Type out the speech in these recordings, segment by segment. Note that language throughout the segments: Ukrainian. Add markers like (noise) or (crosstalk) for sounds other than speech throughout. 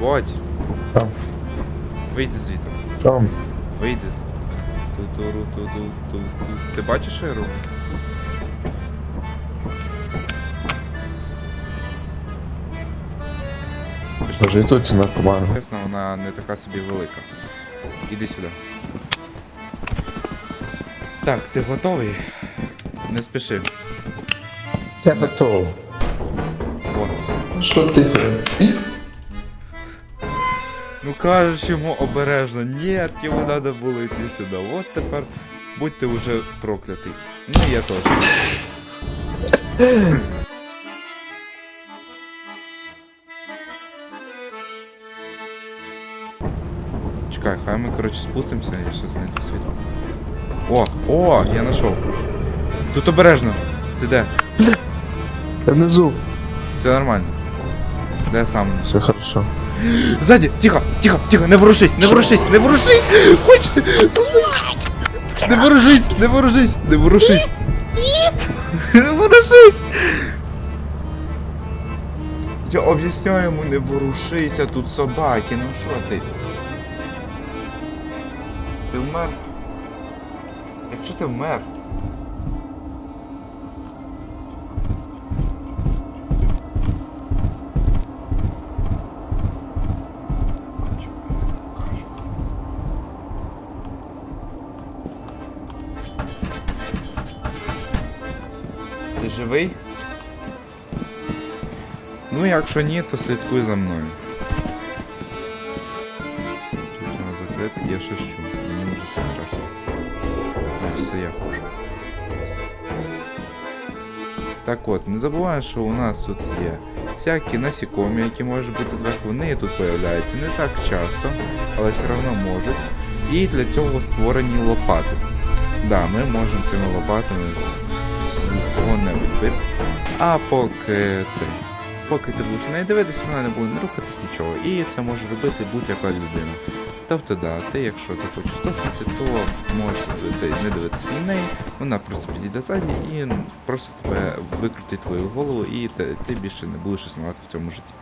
Бодь, Там, вийди звідти. там. Вийди. Ту-ту-ру-ту-ту-ту-ту. Ти бачиш, що я роблю? Може і тут ціна команда. Чесно, вона не така собі велика. Іди сюди. Так, ти готовий? Не спіши. Я готов. О. Що ти? Кажеш йому обережно, ні, йому треба було йти сюди. От тепер будь ти вже проклятий. Ну я теж. (clears throat) Чекай, хай ми, коротше, спустимося, я щас знайду світло. О, о, я знайшов. Тут обережно. Ти де? Я внизу. Все нормально. Де сам? Все хорошо. Сзади! Тихо, тихо, тихо, не ворушись, не ворушись, не ворушись! Хочете? Не ворушись, не ворушись, не ворушись! Не ворушись! Я об'ясняю йому, не ворушися, тут собаки, ну що ти? Ти вмер? Якщо ти вмер? Якщо ні, то слідкуй за мною. Тут вона закрита, я щось чую. Мені може все страшно. Значить, це я хожу. Так от, не забувай, що у нас тут є всякі насікомі, які можуть бути зверху. Вони тут появляються не так часто, але все одно можуть. І для цього створені лопати. Да, ми можемо цими лопатами кого-небудь бити. А поки це. Поки ти будеш неї дивитися, вона не буде не рухатись нічого. І це може робити будь-яка людина. Тобто, да, ти якщо захочеш стошнути, то можеш цей, не дивитися на неї, вона просто підійде ззаді і просто тебе викрутить твою голову, і ти, більше не будеш існувати в цьому житті.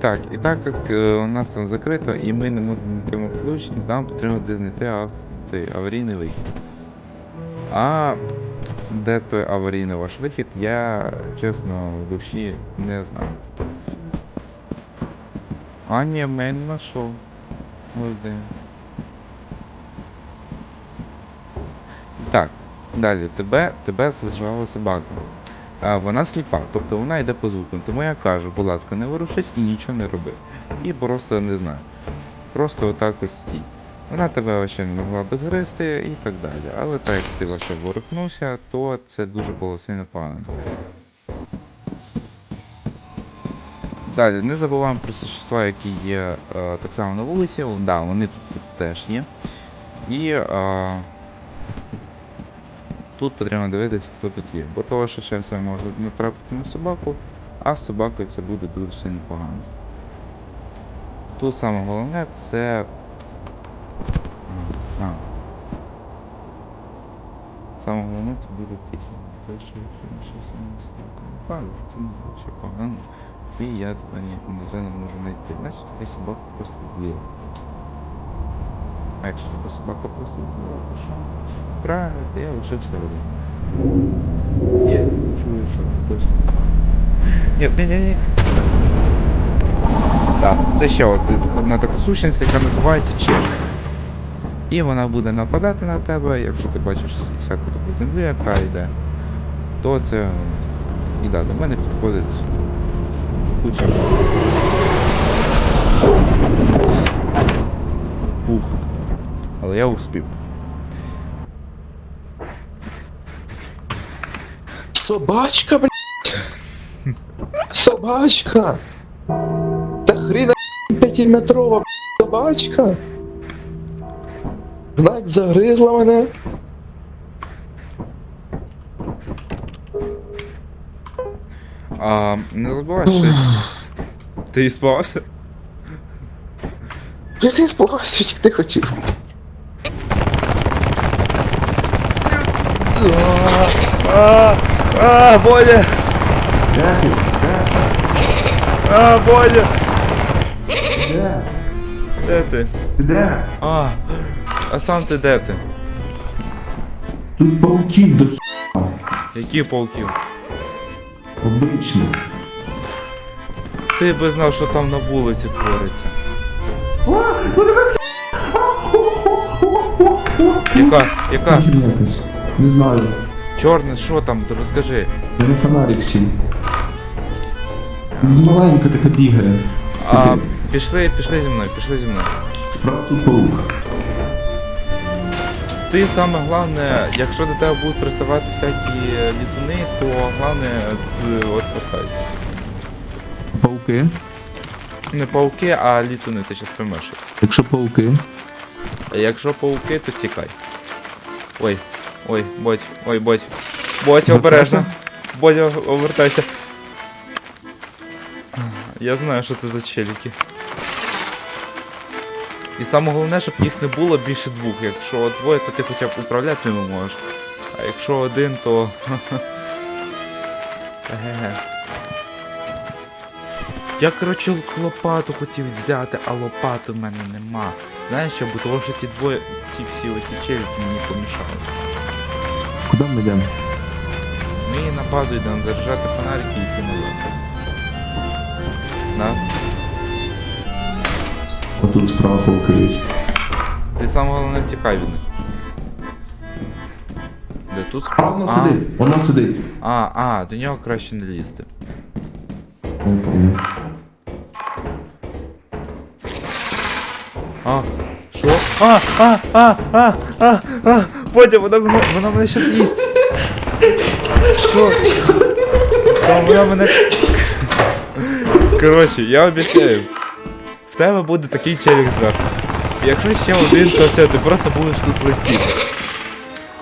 Так, і так як е, у нас там закрито, і ми не можемо ключ, нам потрібно знайти цей аварійний вихід. А де той аварійний ваш вихід, я чесно душі не знаю. А ні, мен знайшов. Так, далі, тебе, тебе злежала собака. А, вона сліпа, тобто вона йде по звукам. Тому я кажу, будь ласка, не ворушись і нічого не роби. І просто не знаю. Просто отак ось стій. Вона тебе вообще не могла би згризти і так далі. Але так як ти вообще ворухнувся, то це дуже було сильно погано. Далі, не забуваємо про существа, які є е, так само на вулиці. Да, вони тут, тут теж є. І е, тут потрібно дивитися, хто тут є. Бо того, що ще все може натрапити на собаку, а з собакою це буде дуже сильно погано. Тут саме головне це. А. Саме головне це буде тихо. Те, що якщо щось не не це не буде погано. І я тебе ні, на жаль, не можу знайти. Значить, така собака просто зліва. А якщо така собака просто зліва, то що? Правильно, то я лишився один. Я чую, що хтось. Ні, ні, ні, ні. Так, це ще от одна така сущність, яка називається чешка. І вона буде нападати на тебе, якщо ти бачиш всяку таку землю, яка йде, то це і да, до мене підходить куча. Ух. Але я успів. Собачка, блядь. Собачка. Та хріна п'ятиметрова собачка. Гнать загризла мене. А, не забувай, що ти спався? Я ти спугався, як ти хотів. А, а, Боня! А, Боня! Де? Ти? Ти де? А, а сам ти де ти? Тут пауків до хі... Які пауків? Обичних. Ти би знав, що там на вулиці твориться. Яка? Яка? Якась. Не знаю. Чорне, що там? Ти Розкажи. Я на фонарик сів. Маленька така бігає. А, пішли, пішли зі мною, пішли зі мною. Справа тут паук. Ти саме головне, якщо до тебе будуть приставати всякі літуни, то головне отвертайся. Пауки? Не пауки, а літуни, ти щас поймеш. Якщо пауки. А якщо пауки, то тікай. Ой, ой, бодь, ой, бодь. Бодь, обережно. Бодь, о- овертайся. Я знаю, що це за челіки. І саме головне, щоб їх не було більше двох. Якщо двоє, то ти хоча б управляти ними можеш. А якщо один, то. (laughs) Еге. Я, коротше, лопату хотів взяти, а лопати в мене нема. Знаєш що, бо того, що ці двоє, ці всі оті челюки мені помішали. Куди ми йдемо? Ми на базу йдемо заряджати фонарики і йти назад. На. Отут справа пауки є. Ти саме головне тікай від них. Де тут А, справа? воно сидить, воно сидить. А, а, до нього краще не лізти. Не помню. А, що? А, а, а, а, а, а, Бодя, вона, мене- вона мене щас їсть. Що? Та вона мене... Коротше, я обіцяю. В тебе буде такий челік зверху. Якщо ще один, то все, ти просто будеш тут летіти.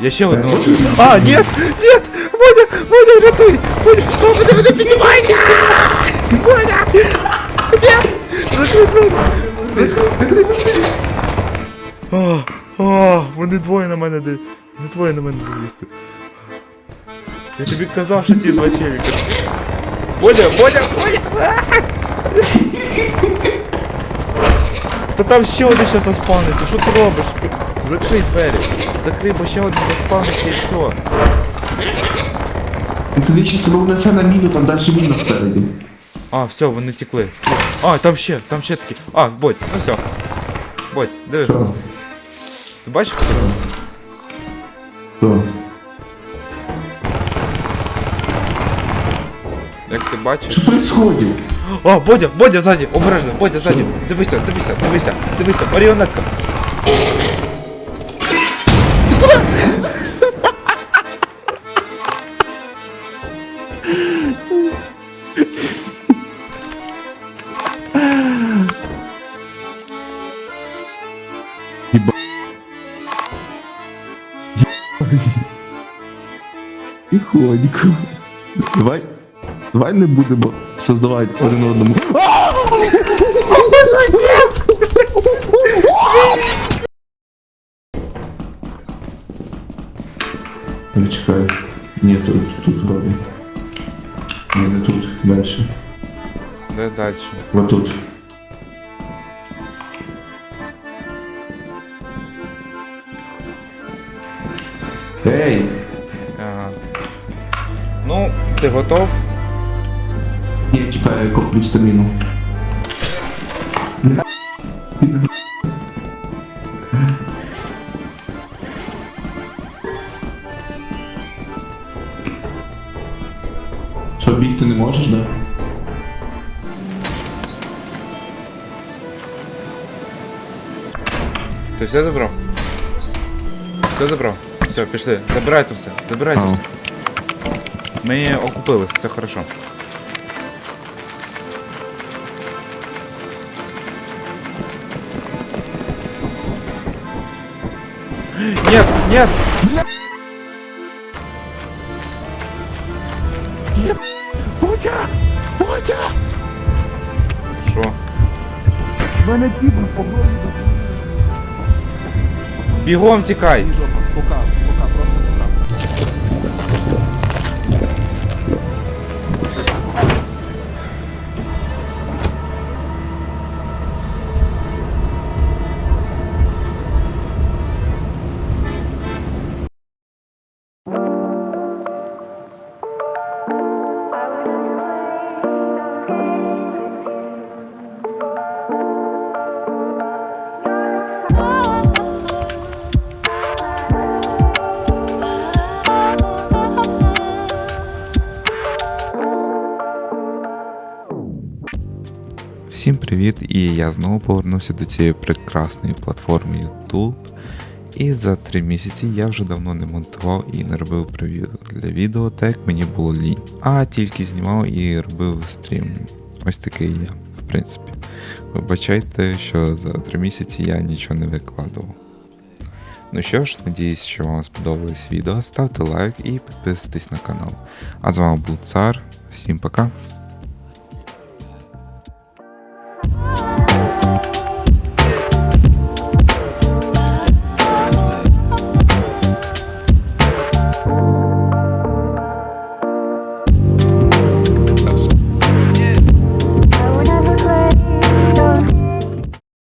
Я ще одного. А, нет, нет! Бодя, Бодя, рятуй! Бодя, О, Бодя, Бодя, піднімайся! Бодя! Нет! Закрий двері! Закрий двері! О, о, вони двоє на мене де. Вони двоє на мене залізти. Я тобі казав, що ті два челіка. Бодя, Бодя, Бодя! Та там ще один ще заспавниться, що ти робиш? Закрий двері. Закрий, бо ще один заспавниться і все. Ти чисто внесе на міну, там далі міна спереді. А, все, вони текли. А, там ще, там ще такі. А, Бодь, ну все. Бодь, диви. Що? Ти бачиш? Що? Як ти бачиш? Що происходит? О, Бодя, Бодя ззаді, обережно, Бодя ззаді. Дивися, дивися, дивися, дивися, маріонетка. Тихонько. Давай. Давай не будемо создавати один одному. Не чекай. Ні, тут, тут вроде. Ні, не тут, дальше. Де далі? Вот тут. Ей! Ага. Ну, ти готов? Я коплю стаміну. Що, бігти не можеш, да? Ти все забрав? Все забрав? Все, пішли. Забирайте все. Забирайте все. Ми окупились, все хорошо. Нет, нет! Нет! Путя! Путя! Что? Мене тіпи, побігом. Бігом тікай! Всім привіт! І я знову повернувся до цієї прекрасної платформи YouTube. І за три місяці я вже давно не монтував і не робив прев'ю для відео, так як мені було лінь. А тільки знімав і робив стрім. Ось такий я, в принципі. Вибачайте, що за три місяці я нічого не викладував. Ну що ж, надіюсь, що вам сподобалось відео. Ставте лайк і підписуйтесь на канал. А з вами був Цар. Всім пока!